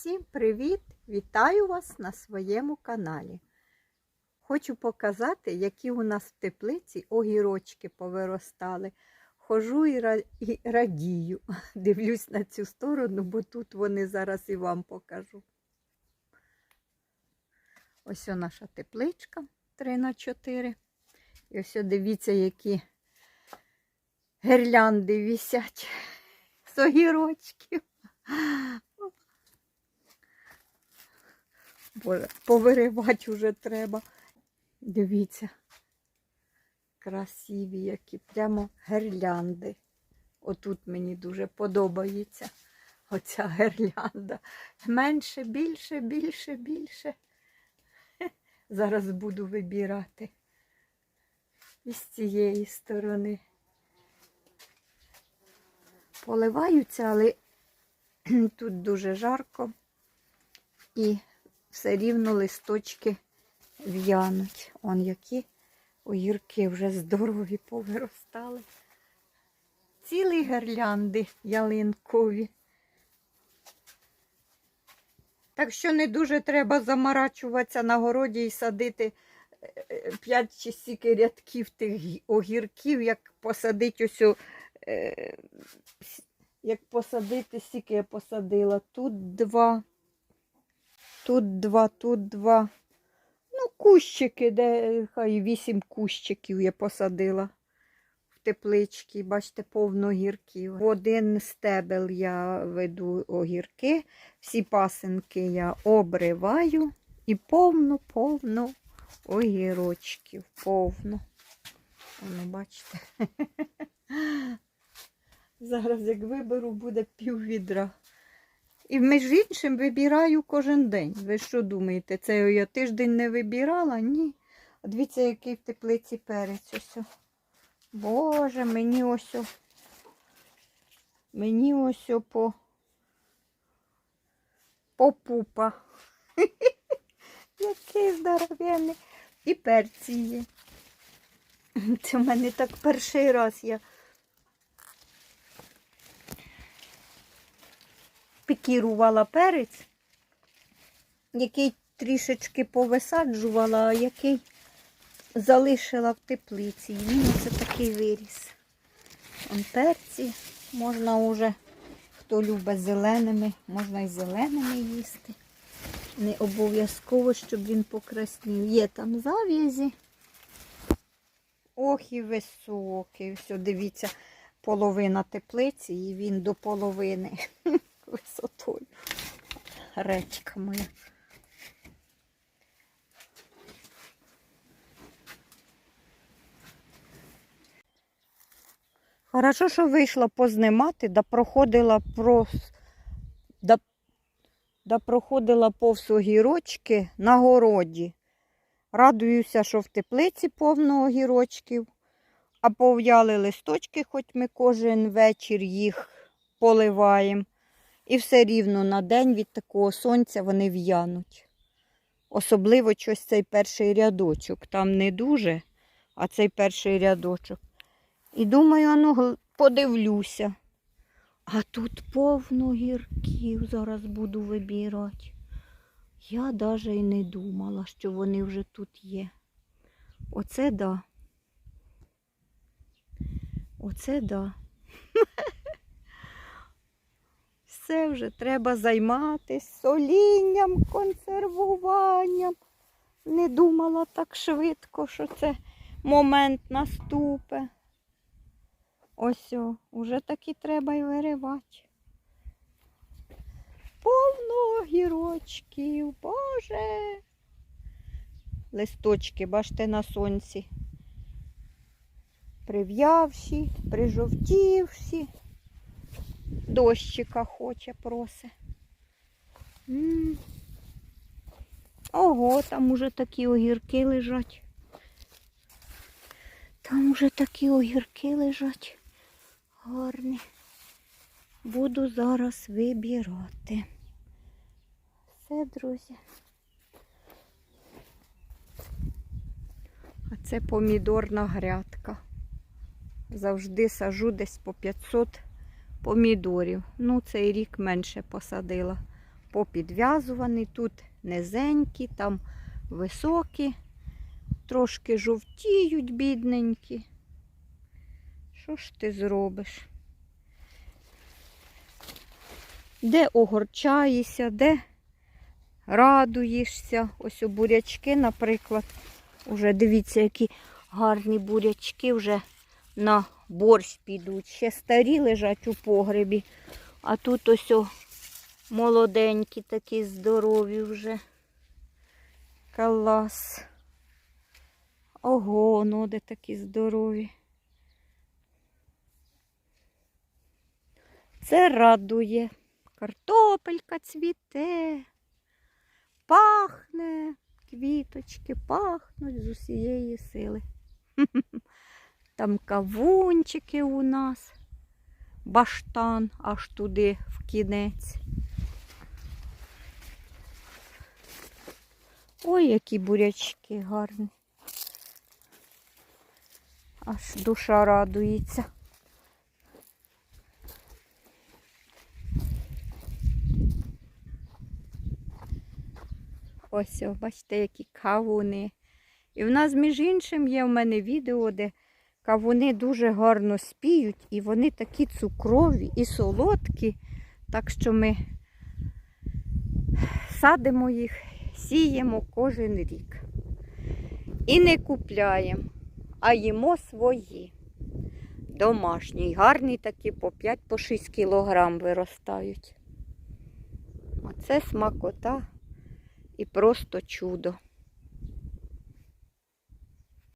Всім привіт! Вітаю вас на своєму каналі. Хочу показати, які у нас в теплиці огірочки повиростали. Хожу і, радію. Дивлюсь на цю сторону, бо тут вони зараз і вам покажу. Ось о наша тепличка 3 на 4 І ось о дивіться, які гірлянди вісять з огірочків. Боже, повиривати вже треба. Дивіться, красиві які, прямо гірлянди. Отут мені дуже подобається оця гірлянда. Менше, більше, більше, більше. Зараз буду вибирати і з цієї сторони. Поливаються, але тут дуже жарко і все рівно листочки в'януть. Он які огірки вже здорові повиростали. Цілі гірлянди ялинкові. Так що не дуже треба заморачуватися на городі і садити 5 чи стільки рядків тих огірків, як посадити ось, е, як посадити, стільки я посадила. Тут два, тут два, тут два. Ну, кущики, де хай вісім кущиків я посадила в тепличці. Бачите, повно огірків. В один стебел я веду огірки, всі пасинки я обриваю і повно-повно огірочків. Повно. Воно, бачите. Зараз, як виберу, буде пів відра. І між іншим вибираю кожен день. Ви що думаєте, це я тиждень не вибирала? Ні. Дивіться, який в теплиці перець ось. Боже, мені ось. Мені ось по, по пупа. Який здоровенний. І перці є. Це в мене так перший раз я пікірувала перець, який трішечки повисаджувала, а який залишила в теплиці. І він оце такий виріс. Он перці можна уже, хто любить зеленими, можна і зеленими їсти. Не обов'язково, щоб він покраснів. Є там зав'язі. Ох і високий. Все, дивіться, половина теплиці і він до половини висотою. Речка моя. Хорошо, що вийшла познімати, да проходила про... да... Да проходила повз огірочки на городі. Радуюся, що в теплиці повно огірочків, а пов'яли листочки, хоч ми кожен вечір їх поливаємо. І все рівно на день від такого сонця вони в'януть. Особливо щось цей перший рядочок. Там не дуже, а цей перший рядочок. І думаю, ну подивлюся. А тут повно гірків зараз буду вибирати. Я навіть і не думала, що вони вже тут є. Оце да. Оце да. Все вже треба займатися солінням, консервуванням. Не думала так швидко, що це момент наступе. Ось, о, уже таки треба й виривати. Повно огірочків, боже. Листочки, бачите, на сонці. Прив'явші, прижовтівші. Дощика хоче, просе. М. Ого, там уже такі огірки лежать. Там уже такі огірки лежать. Гарні. Буду зараз вибирати. Все, друзі. А це помідорна грядка. Завжди сажу десь по 500 помідорів. Ну, цей рік менше посадила. попідв'язуваний. Тут низенькі, там високі, трошки жовтіють, бідненькі. Що ж ти зробиш? Де огорчаєшся, де радуєшся. Ось у бурячки, наприклад. Уже дивіться, які гарні бурячки вже на борщ підуть. Ще старі лежать у погребі. А тут ось молоденькі, такі здорові вже. Клас. Ого, де такі здорові. Це радує. Картопелька цвіте, пахне, квіточки пахнуть з усієї сили. Там кавунчики у нас, баштан аж туди в кінець. Ой, які бурячки гарні. Аж душа радується. Ось, бачите, які кавуни. І в нас, між іншим, є в мене відео, де кавуни дуже гарно спіють, і вони такі цукрові і солодкі. Так що ми садимо їх, сіємо кожен рік. І не купляємо, а їмо свої. Домашні, гарні такі по 5-6 кілограм виростають. Оце смакота і просто чудо.